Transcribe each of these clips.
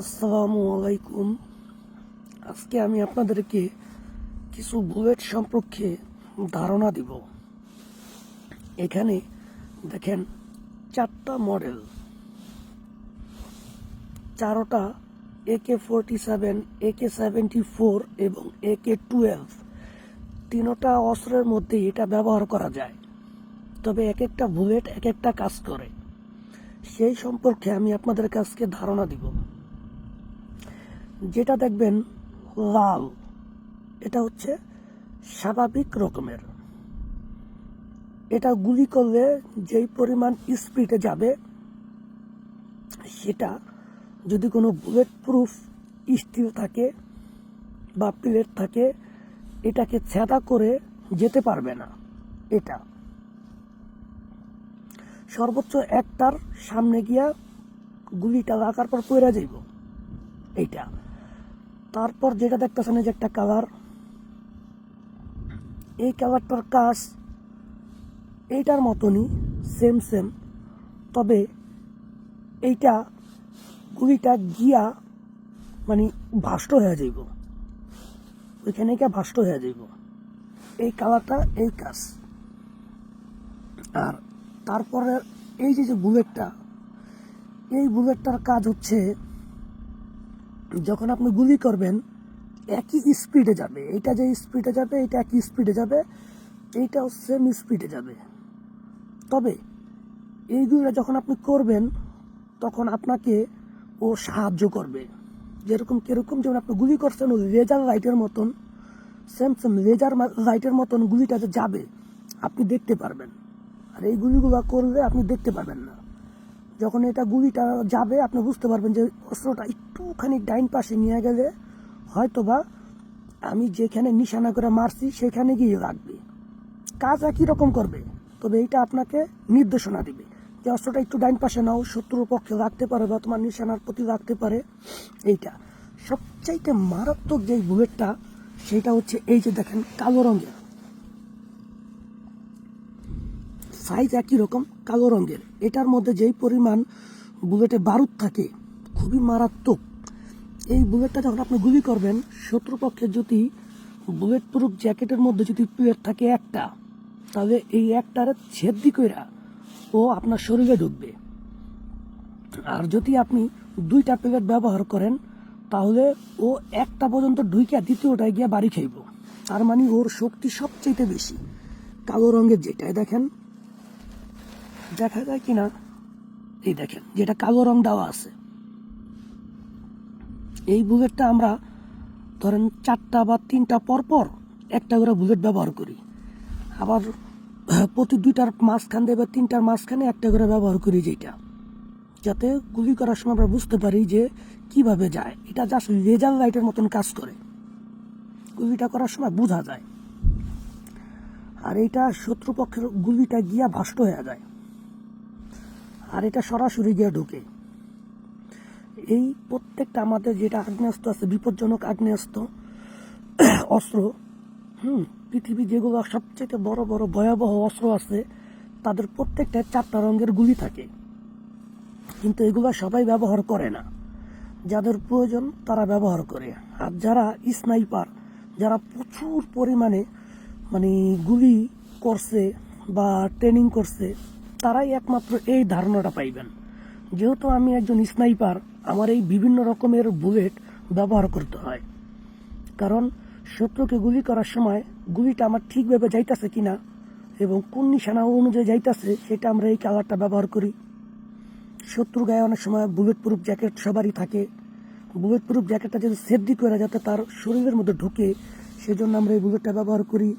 আসসালামু আলাইকুম। আজকে আমি আপনাদেরকে কিছু বুলেট সম্পর্কে ধারণা দিব। এখানে দেখেন, চারটা model. চারোটা AK forty seven AK seventy four এবং একে টুয়েলভ তিনোটা অস্ত্রের মধ্যে এটা ব্যবহার করা যায়। তবে এক একটা বুলেট এক একটা কাজ করে। সেই সম্পর্কে আমি আপনাদের কাছকে ধারণা দিব। যেটা দেখবেন লাল, এটা হচ্ছে স্বাভাবিক রকমের। এটা গুলি করলে যেই পরিমাণ স্পিডে যাবে, সেটা যদি কোনো বুলেট প্রুফ স্টিল থাকে বা প্লেট থাকে, এটাকে ছেদা করে যেতে পারবে না এটা। সর্বোচ্চ একটার সামনে গিয়া গুলিটা লাগার পর পড়ে যাইব, এইটা। তারপর যেটা দেখতেছেন এই যে একটা কালার এই কালারটার কাজ এইটার মতনই সেম সেম তবে এইটা গুলিটা গিয়া মানে ভাষ্ট হয়ে যাইব। ওইখানে গিয়া ভাষ্ট হয়ে যাইব। এই কালারটা এই কাজ। আর তারপরে এই যে যে বুলেটটা এই বুলেটটার কাজ হচ্ছে যখন আপনি গুলি করবেন, একই স্পিডে যাবে। এটা যে স্পিডে যাবে, এটা একই স্পিডে যাবে এইটাও সেম স্পিডে যাবে। তবে এইগুলো যখন আপনি করবেন, তখন আপনাকে ও সাহায্য করবে। যেরকম কীরকম যেমন আপনি গুলি করছেন, ওই লেজার লাইটের মতন সেম সেম লেজার লাইটের মতন গুলিটা যে যাবে, আপনি দেখতে পারবেন। আর এই গুলিগুলো করলে আপনি দেখতে পারবেন না। যখন এটা গুলিটা যাবে, আপনি বুঝতে পারবেন যে অস্ত্রটা একটুখানি ডাইন পাশে নিয়ে গেলে হয়তোবা আমি যেখানে নিশানা করে মারছি, সেখানে গিয়ে লাগবে কাজ একই রকম করবে? তবে এইটা আপনাকে নির্দেশনা দিবে যে অস্ত্রটা একটু ডাইন পাশে নাও, শত্রুর পক্ষে লাগতে পারে বা তোমার নিশানার প্রতি লাগতে পারে। এইটা। সবচাইতে মারাত্মক যেই বুলেটটা সেটা হচ্ছে এই যে দেখেন, কালো রঙের। সাইজ একই রকম, কালো রঙের। এটার মধ্যে যেই পরিমাণ বুলেটে বারুদ থাকে, খুবই মারাত্মক। এই বুলেটটা যখন আপনি গুলি করবেন, শত্রুপক্ষের যদি বুলেট প্রুফ জ্যাকেটের মধ্যে যদি প্লেট থাকে একটা, তাহলে এই একটার ছেদি কইরা ও আপনার শরীরে ঢুকবে। আর যদি আপনি দুইটা প্লেট ব্যবহার করেন, তাহলে ও একটা পর্যন্ত ঢুইকা দ্বিতীয়টায় গিয়ে বাড়ি খাইব। তার মানে ওর শক্তি সবচেয়ে বেশি। কালো রঙের যেটাই দেখেন দেখা যায় কিনা, এই দেখেন, যেটা কালো রং দেওয়া আছে। এই বুলেটটা আমরা ধরেন চারটা বা তিনটা পর পর একটা করে বুলেট ব্যবহার করি। আবার প্রতি দুইটার মাঝখান দিয়ে বা তিনটার মাঝখানে একটা করে ব্যবহার করি যেটা। যাতে গুলি করার সময় আমরা বুঝতে পারি যে কীভাবে যায়। এটা জাস্ট লেজার লাইটের মতন কাজ করে। গুলিটা করার সময় বোঝা যায়। আর এটা শত্রুপক্ষের গুলিটা গিয়া ভাষ্ট হয়ে যায়। আর এটা সরাসরি গিয়ে ঢুকে। এই প্রত্যেকটা আমাদের যেটা আগ্নেয়াস্ত্র আছে, বিপজ্জনক আগ্নেয়াস্ত্র, অস্ত্র, হুম, পৃথিবী যেগুলো সবচেয়ে বড় বড় ভয়াবহ অস্ত্র আছে, তাদের প্রত্যেকটা চারটা রঙের গুলি থাকে। কিন্তু এগুলো সবাই ব্যবহার করে না। যাদের প্রয়োজন, তারা ব্যবহার করে। আর যারা স্নাইপার, যারা প্রচুর পরিমাণে মানে গুলি করছে বা ট্রেনিং করছে তারাই একমাত্র এই ধারণাটা পাইবেন। যেহেতু আমি একজন স্নাইপার, আমার এই বিভিন্ন রকমের বুলেট ব্যবহার করতে হয়। কারণ শত্রুকে গুলি করার সময় গুলিটা আমার ঠিকভাবে যাইতাছে কিনা এবং কোন নিশানা অনুযায়ী যাইতাছে, সেটা আমরা এই কালারটা ব্যবহার করি। শত্রু গায়ে অনেক সময় বুলেট প্রুফ জ্যাকেট সবারই থাকে। বুলেট প্রুফ জ্যাকেটটা যদি সেফটি করে যাতে তার শরীরের মধ্যে ঢুকে, সেজন্য আমরা এই বুলেটটা ব্যবহার করি।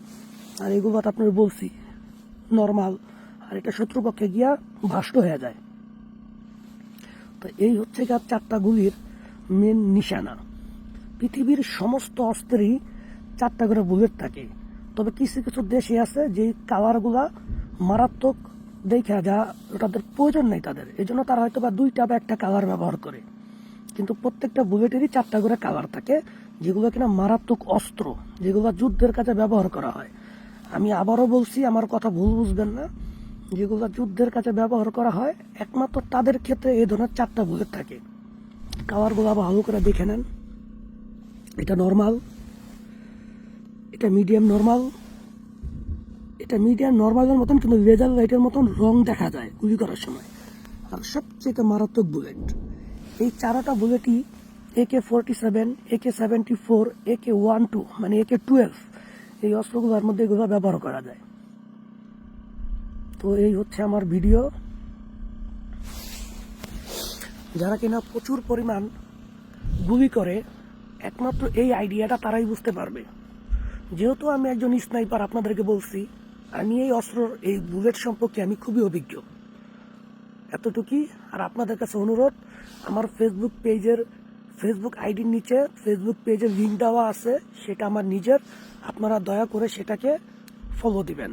আর এগুলো আপনার বলছি, নর্মাল। আর এটা শত্রুপক্ষে গিয়া ভাষ্ট হয়ে যায়। তো এই হচ্ছে গিয়ে চারটা গুলির মেন নিশানা। পৃথিবীর সমস্ত অস্ত্রেই চারটা করে বুলেট থাকে। তবে কিছু কিছু দেশে আছে যে কালারগুলা মারাত্মক দেখা যা তাদের প্রয়োজন নেই তাদের। এই জন্য তারা হয়তো বা দুইটা বা একটা কালার ব্যবহার করে। কিন্তু প্রত্যেকটা বুলেটেরই চারটা করে কালার থাকে, যেগুলো কিনা মারাত্মক অস্ত্র, যেগুলো যুদ্ধের কাজে ব্যবহার করা হয়। আমি আবারও বলছি, আমার কথা ভুল বুঝবেন না। যেগুলো যুদ্ধের কাছে ব্যবহার করা হয়, একমাত্র তাদের ক্ষেত্রে এই ধরনের চারটা বুলেট থাকে। কালারগুলো ভালো করে দেখে নেন। এটা নর্মাল, এটা মিডিয়াম নর্মাল, এটা মিডিয়াম নর্মালের মতন কিন্তু লেজার লাইটের মতন রং দেখা যায় গুলি করার সময়। আর সবচেয়ে মারাত্মক বুলেট, এই চারোটা বুলেটই AK forty seven, AK seventy four, AK one two মানে একে টুয়েলভ, এই অস্ত্রগুলোর মধ্যে এগুলো ব্যবহার করা যায়। তো এই হচ্ছে আমার ভিডিও। যারা কিনা প্রচুর পরিমাণ গুলি করে, একমাত্র এই আইডিয়াটা তারাই বুঝতে পারবে। যেহেতু আমি একজন স্নাইপার আপনাদেরকে বলছি, আমি এই অস্ত্রর এই বুলেট সম্পর্কে আমি খুবই অভিজ্ঞ। এতটুকুই, আর আপনাদের কাছে অনুরোধ, আমার ফেসবুক পেজের ফেসবুক আইডির নিচে ফেসবুক পেজের লিঙ্ক দেওয়া আছে, সেটা আমার নিজের। আপনারা দয়া করে সেটাকে ফলো দিবেন।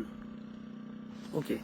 ওকে